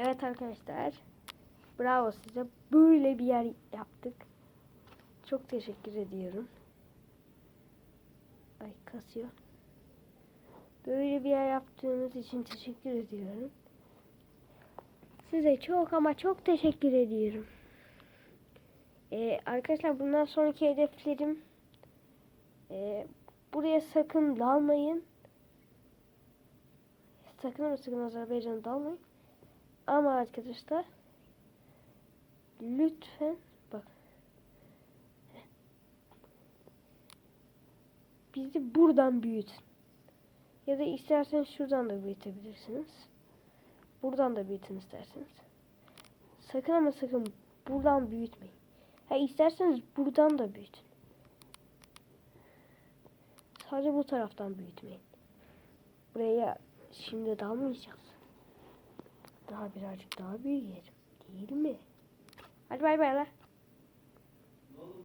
Evet arkadaşlar. Bravo size. Böyle bir yer yaptık. Çok teşekkür ediyorum. Ay kasıyor. Böyle bir yer yaptığınız için teşekkür ediyorum. Size çok ama çok teşekkür ediyorum. Ee, arkadaşlar bundan sonraki hedeflerim ee, buraya sakın dalmayın. Sakın ama sakın Azerbaycan'a dalmayın. Ama arkadaşlar lütfen bak bizi buradan büyütün. Ya da isterseniz şuradan da büyütebilirsiniz. Buradan da büyütün isterseniz. Sakın ama sakın buradan büyütmeyin. Ha isterseniz buradan da büyütün. Sadece bu taraftan büyütmeyin. Buraya şimdi dalmayacağız. Daha birazcık daha büyüyelim. Değil mi? Hadi bay bay.